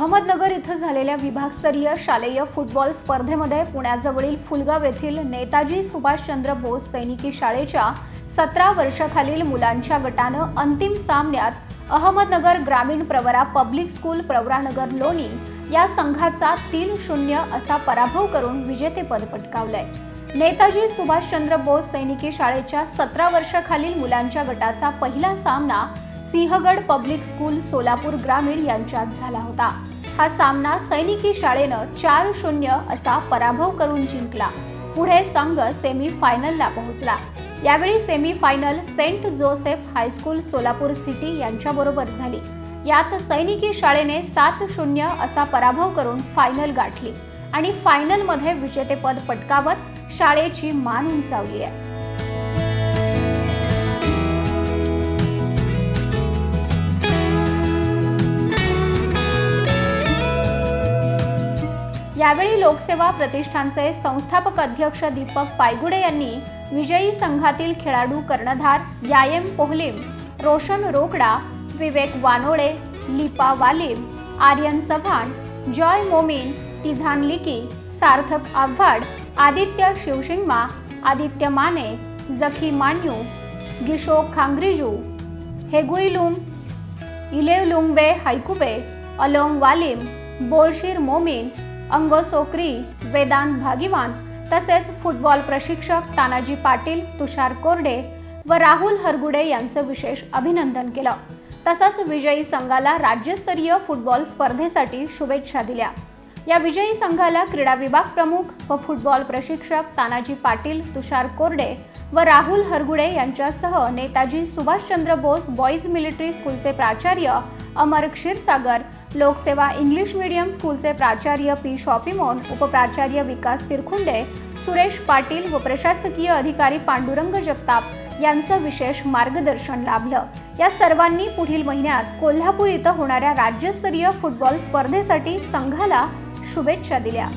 अहमदनगर इथं झालेल्या विभागस्तरीय शालेय फुटबॉल स्पर्धेमध्ये पुण्याजवळील फुलगाव येथील नेताजी सुभाषचंद्र बोस सैनिकी शाळेच्या सतरा वर्षाखालील मुलांच्या गटानं अंतिम सामन्यात अहमदनगर ग्रामीण प्रवरा पब्लिक स्कूल प्रवरानगर लोणी या संघाचा तीन शून्य असा पराभव करून विजेतेपद पटकावलंय. नेताजी सुभाषचंद्र बोस सैनिकी शाळेच्या सतरा वर्षाखालील मुलांच्या गटाचा पहिला सामना सिंहगड पब्लिक स्कूल सोलापूर ग्रामीण यांच्यात झाला होता. हा सामना सैनिकी शाळेनं चार शून्य असा पराभव करून जिंकला. पुढे संघ सेमी फायनलला पोहोचला. यावेळी semi final Saint Joseph high school Solapur city यांच्याबरोबर झाली. यात सैनिकी शाळेने सात शून्य असा पराभव करून फायनल गाठली. आणि फायनलमध्ये विजेतेपद पटकावत शाळेची मान उंचावली आहे. यावेळी लोकसेवा प्रतिष्ठानचे संस्थापक अध्यक्ष दीपक पायगुडे यांनी विजयी संघातील खेळाडू कर्णधार यायम पोहलिम रोशन रोकडा विवेक वानोडे लिपा वालिम आर्यन चव्हाण जॉय मोमीन तिझान लिकी सार्थक आव्हाड आदित्य शिवशिंगमा आदित्य माने जखी मान्यू गिशो खांग्रिजू हेगुईलुम इलेवलुंगबे हायकुबे अलोंग वालिम बोलशीर मोमीन अंगो सोकरी वेदांत भागीवान तसेच फुटबॉल प्रशिक्षक तानाजी पाटील तुषार कोरडे व राहुल हरगुडे यांचं विशेष अभिनंदन केलं. तसंच विजयी संघाला राज्यस्तरीय फुटबॉल स्पर्धेसाठी शुभेच्छा दिल्या. या विजयी संघाला क्रीडा विभाग प्रमुख व फुटबॉल प्रशिक्षक तानाजी पाटील तुषार कोरडे व राहुल हरगुडे यांच्यासह नेताजी सुभाषचंद्र बोस बॉईज मिलिटरी स्कूलचे प्राचार्य अमर क्षीरसागर लोकसेवा इंग्लिश मीडियम स्कूलचे प्राचार्य पी शॉपिमोन उपप्राचार्य विकास तिरखुंडे सुरेश पाटील व प्रशासकीय अधिकारी पांडुरंग जगताप यांचं विशेष मार्गदर्शन लाभलं. या सर्वांनी पुढील महिन्यात कोल्हापूर इथं होणाऱ्या राज्यस्तरीय फुटबॉल स्पर्धेसाठी संघाला शुभेच्छा दिल्या.